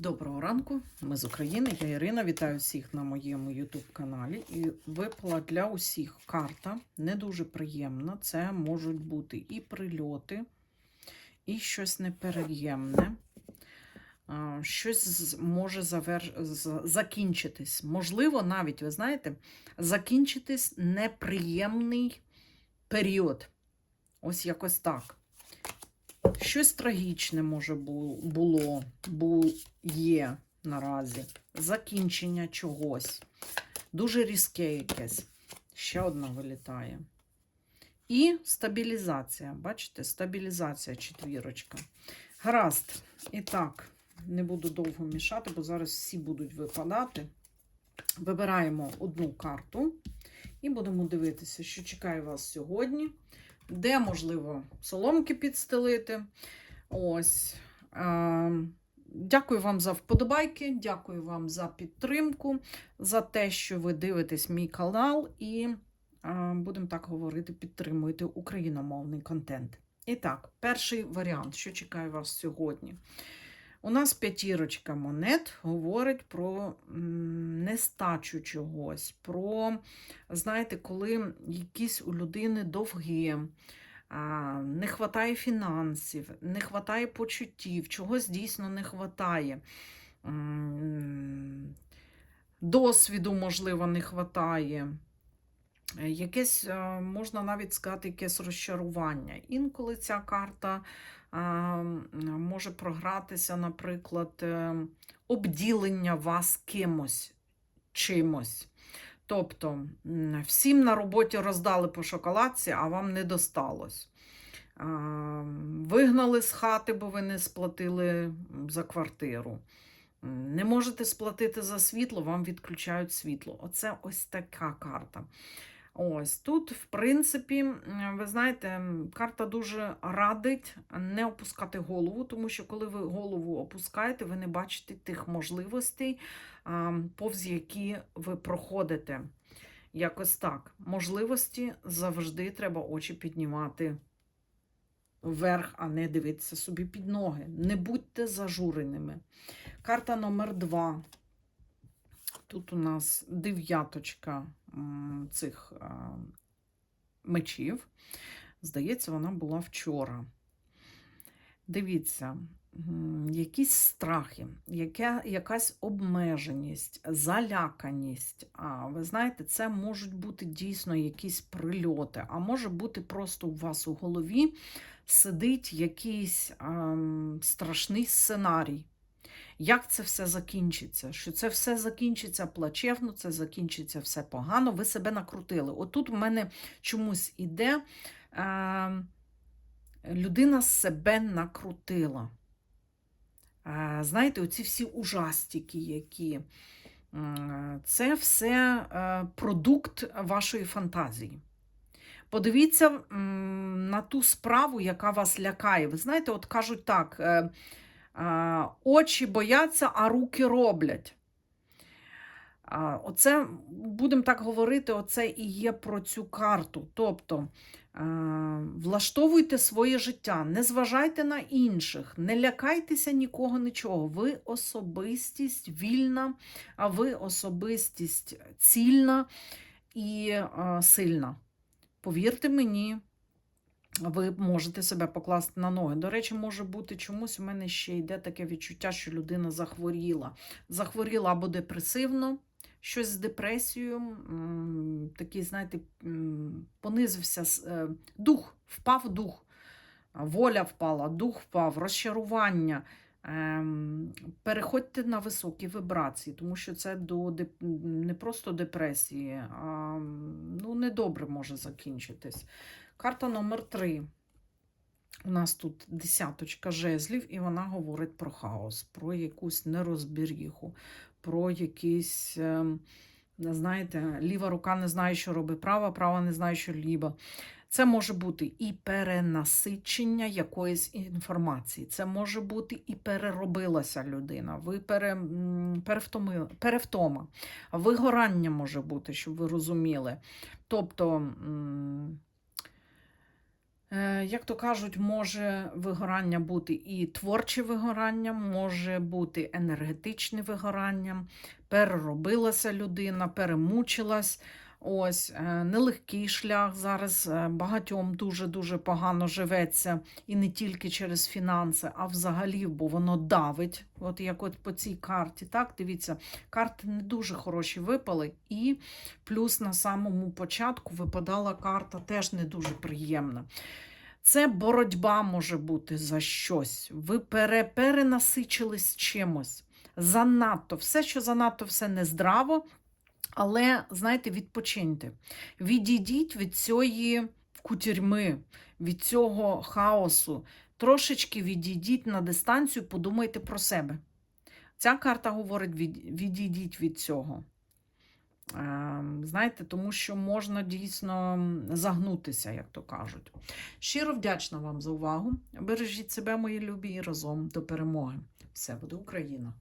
Доброго ранку, ми з України. Я Ірина. Вітаю всіх на моєму YouTube каналі. І випала для усіх карта не дуже приємна. Це можуть бути і прильоти, і щось неприємне. Щось може завер... закінчитись. Можливо, навіть, ви знаєте, закінчитись неприємний період. Ось якось так. Щось трагічне може бу- було, бу є наразі. Закінчення чогось. Дуже різке якесь. Ще одна вилітає. І стабілізація. Бачите, стабілізація четвірочка. Гаразд. І так, не буду довго мішати, бо зараз всі будуть випадати. Вибираємо одну карту і будемо дивитися, що чекає вас сьогодні де можливо соломки підстелити. Ось. Дякую вам за вподобайки, дякую вам за підтримку, за те, що ви дивитесь мій канал, і будемо так говорити, підтримуєте україномовний контент. І так, перший варіант, що чекає вас сьогодні. У нас п'ятірочка монет говорить про нестачу чогось, про, знаєте, коли якісь у людини довги, не вистачає фінансів, не вистачає почуттів, чогось дійсно не вистачає. Досвіду, можливо, не вистачає. Якесь, е, можна навіть сказати, якесь розчарування. Інколи ця карта може програтися, наприклад, е, обділення вас кимось, чимось. Тобто всім на роботі роздали по шоколадці, а вам не досталось. Вигнали з хати, бо ви не сплатили за квартиру. Не можете сплатити за світло, вам відключають світло. Оце ось така карта. Ось тут, в принципі, ви знаєте, карта дуже радить не опускати голову, тому що коли ви голову опускаєте, ви не бачите тих можливостей, повз які ви проходите. Якось так. Можливості завжди треба очі піднімати вверх, а не дивитися собі під ноги. Не будьте зажуреними. Карта номер два. Тут у нас дев'яточка цих мечів. Здається, вона була вчора. Дивіться, якісь страхи, яке, якась обмеженість, заляканість. А ви знаєте, це можуть бути дійсно якісь прильоти, а може бути просто у вас у голові сидить якийсь ем, страшний сценарій. Як це все закінчиться? Що це все закінчиться плачевно, це закінчиться все погано, ви себе накрутили. Отут в мене чомусь іде, е, людина себе накрутила. Е, знаєте, оці всі ужастики, які. М, Це все е, продукт вашої фантазії. Подивіться на ту справу, яка вас лякає. Ви знаєте, от кажуть так: е, е, очі бояться, а руки роблять. Оце, будемо так говорити, оце і є про цю карту. Тобто влаштовуйте своє життя, не зважайте на інших, не лякайтеся нікого, нічого. Ви особистість вільна, а ви особистість цільна і сильна. Повірте мені, ви можете себе покласти на ноги. До речі, може бути чомусь у мене ще йде таке відчуття, що людина захворіла. Захворіла або депресивно, щось з депресією, такий, знаєте, понизився е, дух, впав дух, воля впала, дух впав, розчарування. Ем, Переходьте на високі вибрації, тому що це до не просто депресії, а ну, недобре може закінчитись. Карта номер 3. У нас тут десяточка жезлів, і вона говорить про хаос, про якусь нерозбіріху, про якийсь, ем, знаєте, ліва рука не знає, що робить права, права не знає, що ліва. Це може бути і перенасичення якоїсь інформації. Це може бути і переробилася людина. Ви пере, перевтомили, перевтома. Вигорання може бути, щоб ви розуміли. Тобто. Е, Як то кажуть, може вигорання бути і творче вигорання, може бути енергетичне вигорання, переробилася людина, перемучилась. Ось е, нелегкий шлях зараз е, багатьом дуже-дуже погано живеться, і не тільки через фінанси, а взагалі, бо воно давить. От як от по цій карті. Так, дивіться, карти не дуже хороші випали, і плюс на самому початку випадала карта теж не дуже приємна. Це боротьба може бути за щось. Ви пере, перенасичились чимось. Занадто, все, що занадто, все нездраво. Але, знаєте, відпочиньте. Відійдіть від цієї кутюрми, від цього хаосу. Трошечки відійдіть на дистанцію, подумайте про себе. Ця карта говорить: відійдіть від цього. Е, Знаєте, тому що можна дійсно загнутися, як то кажуть. Щиро вдячна вам за увагу. Бережіть себе, мої любі, і разом до перемоги. Все буде Україна!